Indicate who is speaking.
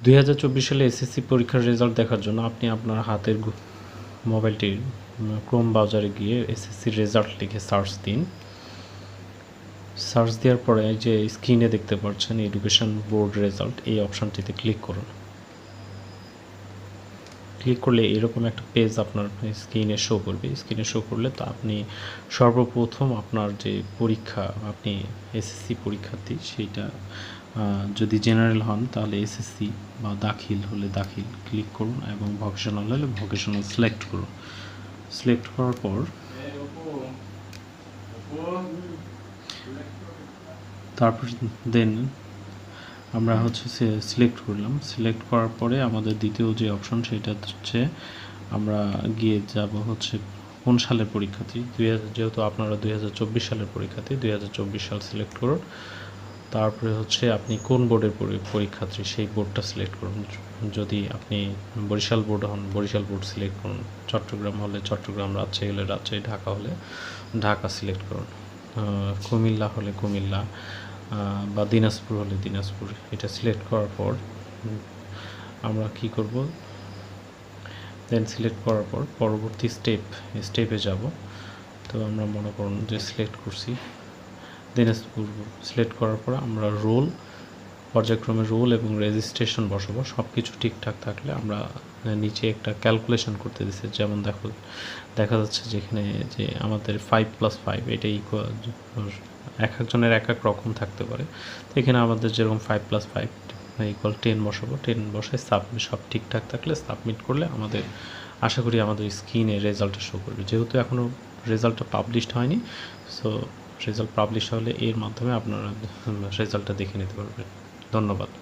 Speaker 1: দুই হাজার চব্বিশ সালে এসএসসি পরীক্ষার রেজাল্ট দেখার জন্য আপনি আপনার হাতের মোবাইলটি মোবাইলটির ক্রোম ব্রাউজারে গিয়ে এসএসসির রেজাল্ট লিখে সার্চ দিন। সার্চ দেওয়ার পরে যে স্ক্রিনে দেখতে পাচ্ছেন এডুকেশন বোর্ড রেজাল্ট এই অপশানটিতে ক্লিক করুন। ক্লিক করলে এরকম একটা পেজ আপনার স্ক্রিনে শো করবে। স্ক্রিনে শো করলে তো আপনি সর্বপ্রথম আপনার যে পরীক্ষা, আপনি এসএসসি পরীক্ষার্থী, সেইটা যদি জেনারেল হন তাহলে এসএসসি বা দাখিল হলে দাখিল ক্লিক করুন এবং ভকেশনাল হলে ভকেশনাল সিলেক্ট করুন। সিলেক্ট করার পর তারপর দেন আমরা হচ্ছে সিলেক্ট করলাম। সিলেক্ট করার পরে আমাদের দ্বিতীয় যে অপশন সেটা হচ্ছে আমরা গিয়ে যাব হচ্ছে কোন সালের পরীক্ষার্থী দুই হাজার, যেহেতু আপনারা দুই হাজার চব্বিশ সালের পরীক্ষার্থী দুই হাজার চব্বিশ সাল সিলেক্ট করুন। তারপরে হচ্ছে আপনি কোন বোর্ডের পরি- পরীক্ষার্থী সেই বোর্ডটা সিলেক্ট করুন। যদি আপনি বরিশাল বোর্ড হন, বরিশাল বোর্ড সিলেক্ট করুন। চট্টগ্রাম হলে চট্টগ্রাম, রাজশাহী হলে রাজশাহী, ঢাকা হলে ঢাকা সিলেক্ট করুন। কুমিল্লা হলে কুমিল্লা বা দিনাজপুর হলে দিনাজপুর এটা সিলেক্ট করার পর আমরা কি করব? দেন সিলেক্ট করার পর পরবর্তী স্টেপ স্টেপে যাব। তো আমরা মনে করুন যে সিলেক্ট করছি। দিনাজপুর সিলেক্ট করার পর আমরা রোল পর্যায়ক্রমে রোল এবং রেজিস্ট্রেশন বসাবো সব কিছু ঠিকঠাক থাকলে আমরা নিচে একটা ক্যালকুলেশন করতে দিচ্ছি যেমন দেখো, দেখা যাচ্ছে যেখানে যে আমাদের ফাইভ প্লাস ফাইভ এটা এক একজনের এক এক রকম থাকতে পারে। তো এখানে আমাদের যেরকম five plus five equal ten বসাবো টেন বসে সাবমিট সব ঠিকঠাক থাকলে সাবমিট করলে আমাদের, আশা করি আমাদের স্ক্রিনে রেজাল্টটা শো করবে। যেহেতু এখনও রেজাল্টটা পাবলিশড হয়নি সো রেজাল্ট পাবলিশ হলে এর মাধ্যমে আপনারা রেজাল্টটা দেখে নিতে পারবেন। ধন্যবাদ।